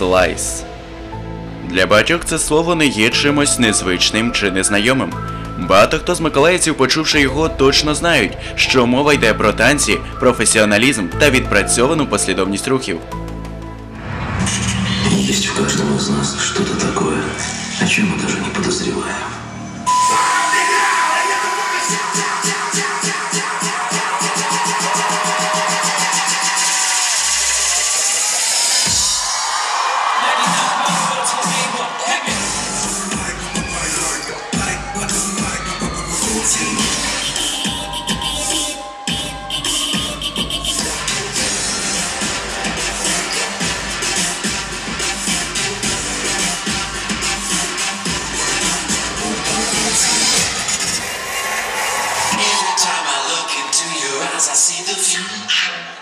Слайс. Для багатьох це слово не є чимось незвичним чи незнайомим. Багато хто з миколаївців, почувши його, точно знають, що мова йде про танці, професіоналізм та відпрацьовану послідовність рухів. Есть в каждом из нас что-то такое, о чем мы даже не подозреваем. The future.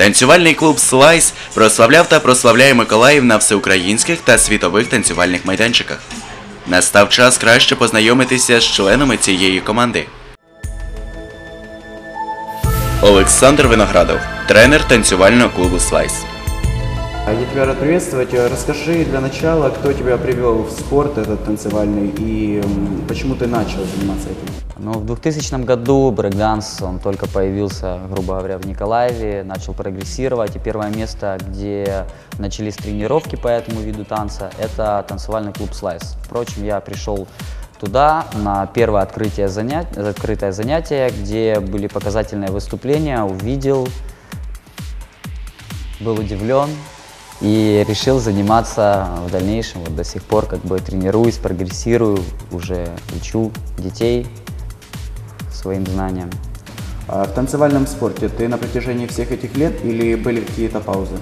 Танцювальний клуб Слайс прославляв та прославляє Миколаїв на всеукраїнських та світових танцювальних майданчиках. Настав час краще познайомитися з членами цієї команди. Олександр Виноградов, тренер танцювального клубу Слайс. А Я тебя рад приветствовать. Расскажи для начала, кто тебя привел в спорт этот танцевальный и почему ты начал заниматься этим? Ну, в 2000 году брейкданс, он только появился, грубо говоря, в Николаеве, начал прогрессировать, и первое место, где начались тренировки по этому виду танца, это танцевальный клуб «Слайс». Впрочем, я пришел туда на первое открытие занят... открытое занятие, где были показательные выступления, увидел, был удивлен и решил заниматься в дальнейшем. Вот до сих пор как бы тренируюсь, прогрессирую, уже учу детей своим знаниям. А В танцевальном спорте ты на протяжении всех этих лет или были какие-то паузы?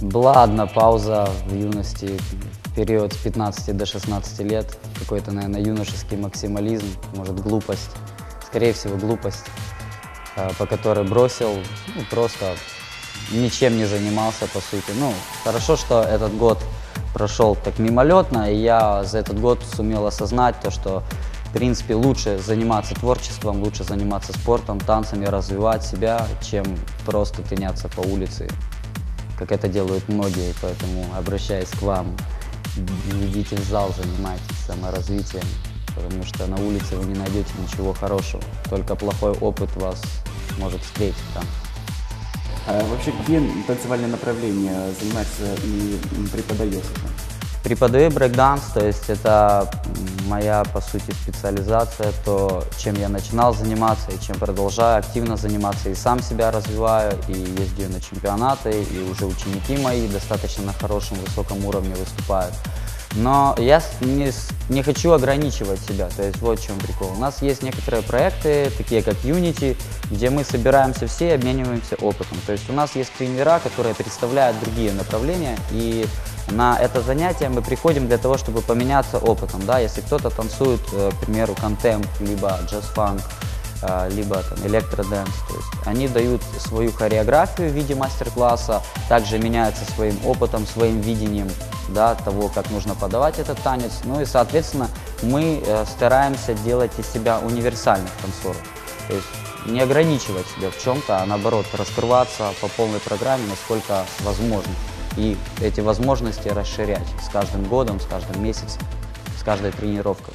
Была одна пауза в юности, в период с 15 до 16 лет, какой-то, наверное, юношеский максимализм, может, глупость, скорее всего, глупость, э, по которой бросил, ну, просто ничем не занимался, по сути. Ну, хорошо, что этот год прошел так мимолетно, и я за этот год сумел осознать то, что, в принципе, лучше заниматься творчеством, лучше заниматься спортом, танцами, развивать себя, чем просто тыняться по улице, как это делают многие, поэтому обращаясь к вам, идите в зал, занимайтесь саморазвитием, потому что на улице вы не найдете ничего хорошего, только плохой опыт вас может встретить там. А вообще, где танцевальное направление занимаешься и преподаешь? Преподаю брейкданс, то есть это моя, по сути, специализация, то, чем я начинал заниматься и чем продолжаю активно заниматься, и сам себя развиваю, и ездию на чемпионаты, и уже ученики мои достаточно на хорошем, высоком уровне выступают. Но я не, не хочу ограничивать себя, то есть вот в чем прикол. У нас есть некоторые проекты, такие как Unity, где мы собираемся все и обмениваемся опытом. То есть у нас есть тренера, которые представляют другие направления, и на это занятие мы приходим для того, чтобы поменяться опытом. Да? Если кто-то танцует, э, к примеру, контемп, либо джаз-фанк, либо там электродэнс. То есть они дают свою хореографию в виде мастер-класса, также меняются своим опытом, своим видением да, того, как нужно подавать этот танец. Ну и, соответственно, мы э, стараемся делать из себя универсальных танцоров. То есть не ограничивать себя в чем-то, а наоборот раскрываться по полной программе, насколько возможно. И эти возможности расширять с каждым годом, с каждым месяцем, с каждой тренировкой.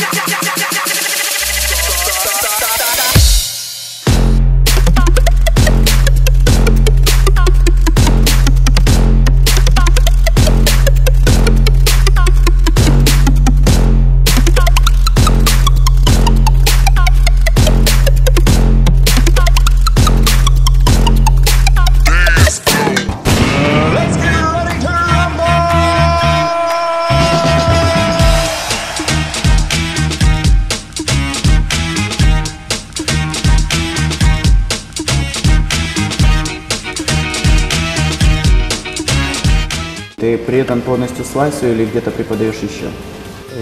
предан полностью слайсу или где-то преподаешь еще?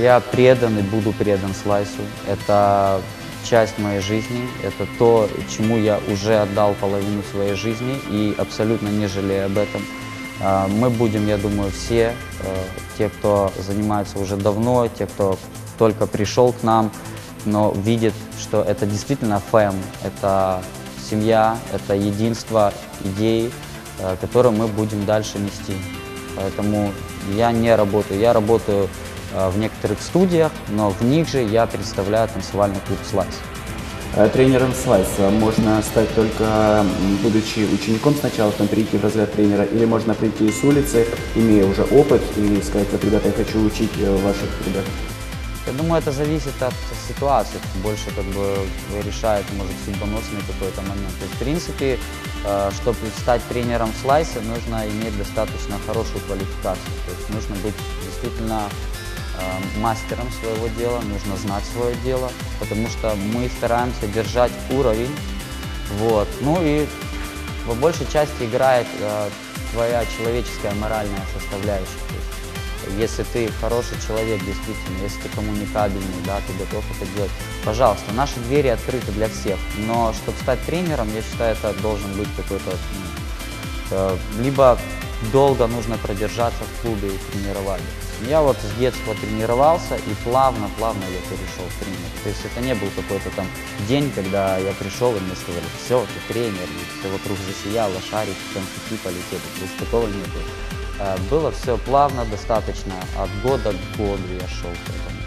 Я предан и буду предан слайсу. Это часть моей жизни, это то, чему я уже отдал половину своей жизни и абсолютно не жалею об этом. А, Мы будем, я думаю, все, э, те, кто занимается уже давно, те, кто только пришел к нам, но видит, что это действительно фэм, это семья, это единство идей, э, которые мы будем дальше нести. Поэтому я не работаю, я работаю э, в некоторых студиях, но в них же я представляю танцевальный клуб «Слайс». Э, Тренером слайса можно стать только будучи учеником сначала, потом перейти в разряд тренера, или можно прийти с улицы, имея уже опыт, и сказать, вот, ребята, я хочу учить э, ваших ребят. Я думаю, это зависит от ситуации, больше как бы решает, может, судьбоносный какой-то момент. То есть, в принципе, э, чтобы стать тренером слайса, нужно иметь достаточно хорошую квалификацию. То есть нужно быть действительно э, мастером своего дела, нужно знать свое дело, потому что мы стараемся держать уровень. Вот. Ну и по большей части играет э, твоя человеческая моральная составляющая. Если ты хороший человек, действительно, если ты коммуникабельный, да, ты готов это делать, пожалуйста, наши двери открыты для всех. Но чтобы стать тренером, я считаю, это должен быть какой-то, э, либо долго нужно продержаться в клубе и тренировать. Я вот с детства тренировался и плавно-плавно я перешел в тренер. То есть это не был какой-то там день, когда я пришел и мне сказали, все, ты тренер, и все вокруг засияло, шарики, конфетти полетели. То есть такого не было. Э, Было все плавно достаточно, от года к году я шел к этому.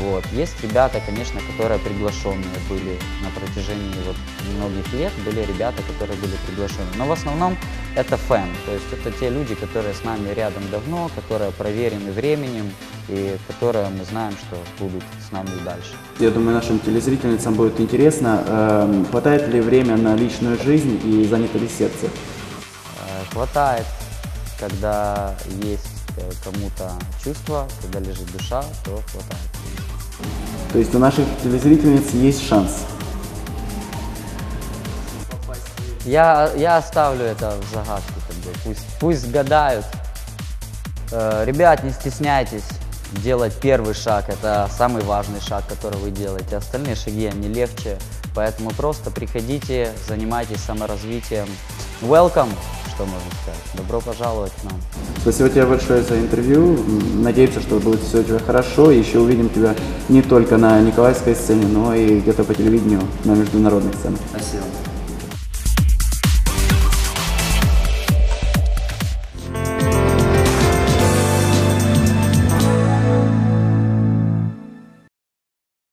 Вот. Есть ребята, конечно, которые приглашенные были на протяжении вот многих лет, были ребята, которые были приглашены. Но в основном это фэн, то есть это те люди, которые с нами рядом давно, которые проверены временем и которые мы знаем, что будут с нами и дальше. Я думаю, нашим телезрительницам будет интересно, эм, хватает ли время на личную жизнь и занято ли сердце? Э, Хватает, когда есть э, кому-то чувство, когда лежит душа, то хватает. То есть у наших телезрительниц есть шанс. Я, я оставлю это в загадку, как бы. пусть, пусть гадают. Э, ребят, не стесняйтесь делать первый шаг, это самый важный шаг, который вы делаете. Остальные шаги, они легче, поэтому просто приходите, занимайтесь саморазвитием. Welcome, что можно сказать. Добро пожаловать к нам. Спасибо тебе большое за интервью. Надеемся, что будет все у тебя хорошо. И еще увидим тебя не только на Николаевской сцене, но и где-то по телевидению на международных сценах. Спасибо.